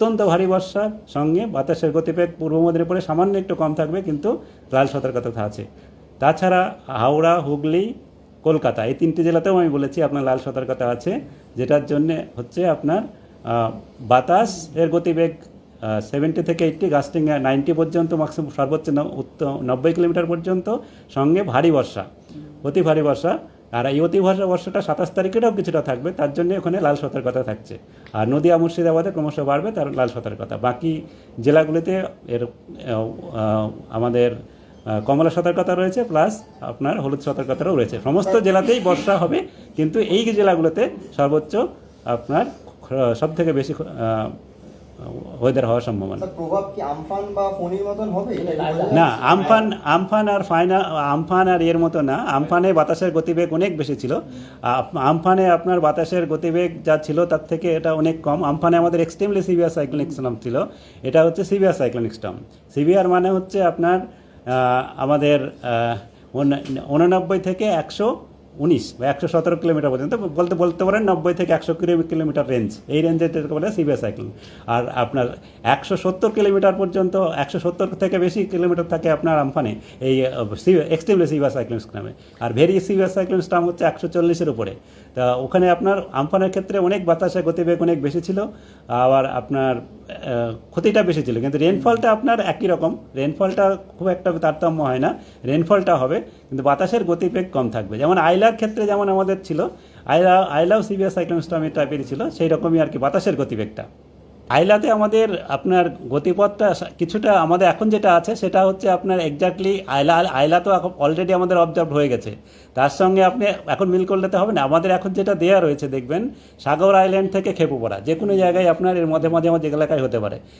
অত্যন্ত ভারী বর্ষার সঙ্গে বাতাসের গতিবেগ পূর্ব মেদিনীপুরে সামান্য একটু কম থাকবে, কিন্তু লাল সতর্কতা আছে। তাছাড়া হাওড়া, হুগলি, কলকাতা, এই তিনটি জেলাতেও আমি বলেছি আপনার লাল সতর্কতা আছে, যেটার জন্যে হচ্ছে আপনার বাতাস এর গতিবেগ সেভেন্টি থেকে এইটটি গাস্টিং নাইনটি পর্যন্ত ম্যাক্সিমাম সর্বোচ্চ ন- উত্ত- নব্বই কিলোমিটার পর্যন্ত, সঙ্গে ভারী বর্ষা, অতি ভারী বর্ষা আর এই অতি ভারী বর্ষাটা সাতাশ তারিখেরও কিছুটা থাকবে, তার জন্য ওখানে লাল সতর্কতা থাকছে। আর নদিয়া, মুর্শিদাবাদে ক্রমশ বাড়বে, তার লাল সতর্কতা বাকি জেলাগুলিতে এর আমাদের কমলা সতর্কতা রয়েছে, প্লাস আপনার হলুদ সতর্কতাও রয়েছে। সমস্ত জেলাতেই বর্ষা হবে, কিন্তু এই জেলাগুলোতে সর্বোচ্চ আপনার সব থেকে বেশি ওয়েদার হওয়ার সম্ভাবনা স্যার প্রভাব কি আমফান বা ফণির মতন হবে? না আমফান আমফান আর ফাইনা আমফান আর এর মতো না। আমফানে বাতাসের গতিবেগ অনেক বেশি ছিল। আমফানে আপনার বাতাসের গতিবেগ যা ছিল তার থেকে এটা অনেক কম। আমফানে আমাদের এক্সট্রিমলি সিভিয়ার সাইক্লোনিক স্টর্ম ছিল। এটা হচ্ছে সিভিয়ার সাইক্লোনিক স্টর্ম সিভিয়ার মানে হচ্ছে আপনার আমাদের উননব্বই থেকে একশো উনিশ বা একশো সতেরো কিলোমিটার পর্যন্ত, বলতে বলতে পারেন নব্বই থেকে একশো কিলোমিটার রেঞ্জ এই রেঞ্জের বলে সিভিয়ার সাইক্লোন আর আপনার একশো সত্তর কিলোমিটার পর্যন্ত, একশো সত্তর থেকে বেশি কিলোমিটার থাকে আপনার আমফানে এই এক্সট্রিমলি সিভিয়ার সাইক্লোন স্টামে আর ভেরি সিভিয়ার সাইক্লোন স্টাম হচ্ছে একশো চল্লিশের উপরে। তা ওখানে আপনার আমফানের ক্ষেত্রে অনেক বাতাসের গতিবেগ অনেক বেশি ছিল। আবার আপনার ক্ষতিটা বেশি ছিল। কিন্তু রেনফলটা আপনার একই রকম। রেনফলটা খুব একটা তারতম্য হয় না। রেনফলটা হবে, কিন্তু বাতাসের গতিবেগ কম থাকবে। যেমন আইলার ক্ষেত্রে যেমন আমাদের ছিল, আইলা, আইলাও সিভিয়ার সাইক্লোন স্টর্মের টাইপেরই ছিল সেই রকমই আর কি বাতাসের গতিবেগটা। আইলাতে আমাদের আপনার গতিপথটা কিছুটা আমাদের এখন যেটা আছে, সেটা হচ্ছে আপনার এক্স্যাক্টলি আইলা আইলা তো এখন অলরেডি আমাদের অবজার্ভ হয়ে গেছে। তার সঙ্গে আপনি এখন মিল করলে তো হবে না। আমাদের এখন যেটা দেয়া রয়েছে দেখবেন, সাগর আইল্যান্ড থেকে খেপুপাড়া যে কোনো জায়গায় আপনার এর মধ্যে মাঝে মাঝে এলাকায় হতে পারে।